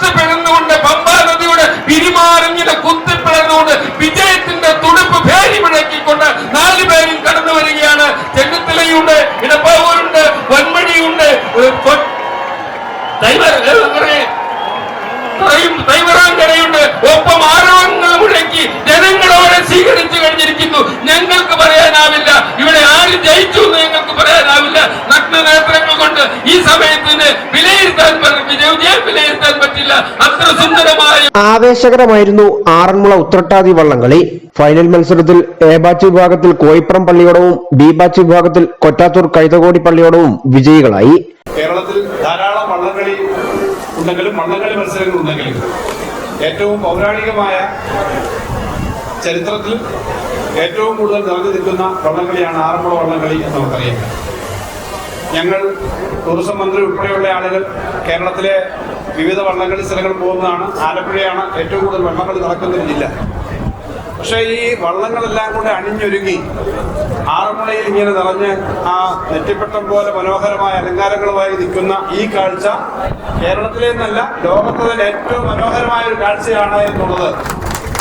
കുത്തിപ്പിളന്നുകൊണ്ട് പമ്പാ നദിയുടെ പിരിമാറിഞ്ഞിട്ട് കുത്തിപ്പിഴന്നുകൊണ്ട് വിജയത്തിന്റെ തുടുപ്പ് ഭേരി മുഴക്കിക്കൊണ്ട് നാല് പേരും കടന്നു വരികയാണ്. ചെന്നിത്തലയുണ്ട് ഇടപ്പാവൂരുണ്ട് പറയും ദൈവറാങ്കരയുണ്ട് ഒപ്പം ആരോഗ്യങ്ങൾ മുഴക്കി ജനങ്ങളോടെ സ്വീകരിച്ചു കഴിഞ്ഞിരിക്കുന്നു. ഞങ്ങൾക്ക് പറയാനാവില്ല. ഇവിടെ ആര് ജയിച്ചു എന്ന് ഞങ്ങൾക്ക് പറയാനാവില്ല നഗ്ന കൊണ്ട് ഈ സമയത്തിന് വിലയിരുത്താൻ വിജയം വിലയിരുത്താൻ പറ്റില്ല. അത്ര സുന്ദരമായ ആവേശകരമായിരുന്നു ആറന്മുള ഉത്രട്ടാതി വള്ളംകളി. ഫൈനൽ മത്സരത്തിൽ എ ബാച്ച് വിഭാഗത്തിൽ കോയിപ്പുറം പള്ളിയോടവും ബി ബാച്ച് വിഭാഗത്തിൽ കൊറ്റാത്തൂർ കൈതകോടി പള്ളിയോടവും വിജയികളായി. കേരളത്തിൽ ധാരാളം വള്ളംകളി ഉണ്ടെങ്കിലും വള്ളംകളി മത്സരങ്ങൾ ഉണ്ടെങ്കിലും ഏറ്റവും പൗരാണികമായ ചരിത്രത്തിൽ ഏറ്റവും കൂടുതൽ നിറഞ്ഞു നിൽക്കുന്ന വള്ളംകളിയാണ് ആറന്മുള വള്ളംകളി എന്ന് നമുക്കറിയാം. ഞങ്ങൾ ടൂറിസം മന്ത്രി ഉൾപ്പെടെയുള്ള ആളുകൾ കേരളത്തിലെ വിവിധ വള്ളംകളി സ്ഥലങ്ങളിൽ പോകുന്നതാണ്. ആലപ്പുഴയാണ് ഏറ്റവും കൂടുതൽ വള്ളംകളി നടക്കുന്ന ജില്ല. പക്ഷേ ഈ വള്ളങ്ങളെല്ലാം കൂടെ അണിഞ്ഞൊരുങ്ങി ആറന്മുളയിൽ ഇങ്ങനെ നിറഞ്ഞ് ആ നെറ്റിപ്പട്ടം പോലെ മനോഹരമായ അലങ്കാരങ്ങളുമായി നിൽക്കുന്ന ഈ കാഴ്ച കേരളത്തിലെ നിന്നല്ല ലോകത്തിലെ തന്നെ ഏറ്റവും മനോഹരമായ ഒരു കാഴ്ചയാണ് എന്നുള്ളത്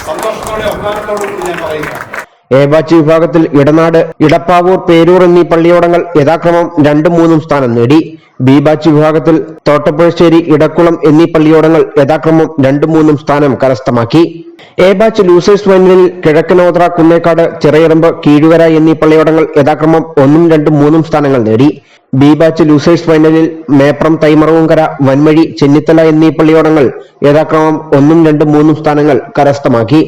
സന്തോഷത്തോടെ അഭിമാനത്തോടു കൂടി ഞാൻ പറയുക എ ബാച്ച് വിഭാഗത്തിൽ ഇടനാട് ഇടപ്പാവൂർ പേരൂർ എന്നീ പള്ളിയോടങ്ങൾ യഥാക്രമം രണ്ടും മൂന്നും സ്ഥാനം നേടി. ബി ബാച്ച് വിഭാഗത്തിൽ തോട്ടപ്പുഴശ്ശേരി ഇടക്കുളം എന്നീ പള്ളിയോടങ്ങൾ യഥാക്രമം രണ്ടും മൂന്നും സ്ഥാനം കരസ്ഥമാക്കി. എ ബാച്ച് ലൂസേഴ്സ് ഫൈനലിൽ കിഴക്കനോത്ര കുന്നേക്കാട് ചിറയിറമ്പ് കീഴുകര എന്നീ പള്ളിയോടങ്ങൾ യഥാക്രമം ഒന്നും രണ്ടും മൂന്നും സ്ഥാനങ്ങൾ നേടി. ബി ബാച്ച് ലൂസേഴ്സ് ഫൈനലിൽ മേപ്രം തൈമറവുംകര വൻമഴി ചെന്നിത്തല എന്നീ പള്ളിയോടങ്ങൾ യഥാക്രമം ഒന്നും രണ്ടും മൂന്നും സ്ഥാനങ്ങൾ കരസ്ഥമാക്കി.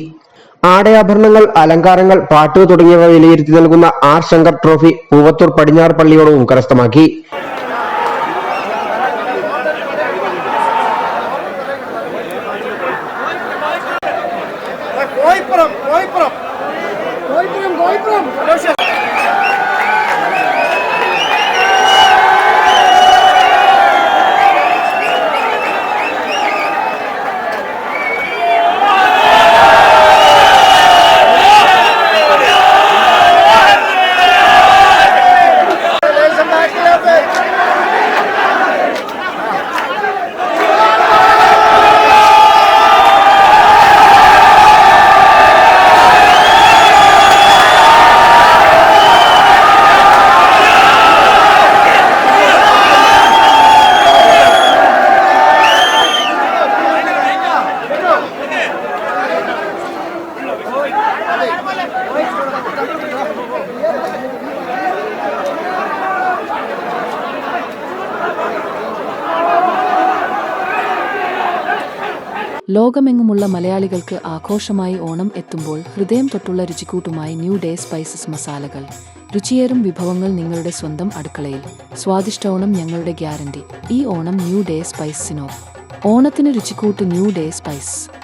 ആടയാഭരണങ്ങൾ അലങ്കാരങ്ങൾ പാട്ട് തുടങ്ങിയവ വിലയിരുത്തി നൽകുന്ന ആർ ശങ്കർ ട്രോഫി പൂവത്തൂർ പടിഞ്ഞാറ് പള്ളിയോടവും കരസ്ഥമാക്കി. ലോകമെങ്ങുമുള്ള മലയാളികൾക്ക് ആഘോഷമായി ഓണം എത്തുമ്പോൾ ഹൃദയം തൊട്ടുള്ള രുചിക്കൂട്ടുമായി ന്യൂ ഡേ സ്പൈസസ് മസാലകൾ. രുചിയേറും വിഭവങ്ങൾ നിങ്ങളുടെ സ്വന്തം അടുക്കളയിൽ. സ്വാദിഷ്ട ഓണം ഞങ്ങളുടെ ഗ്യാരണ്ടി. ഈ ഓണം ന്യൂ ഡേ സ്പൈസിനോ. ഓണത്തിന് രുചിക്കൂട്ട് ന്യൂ ഡേ സ്പൈസ്.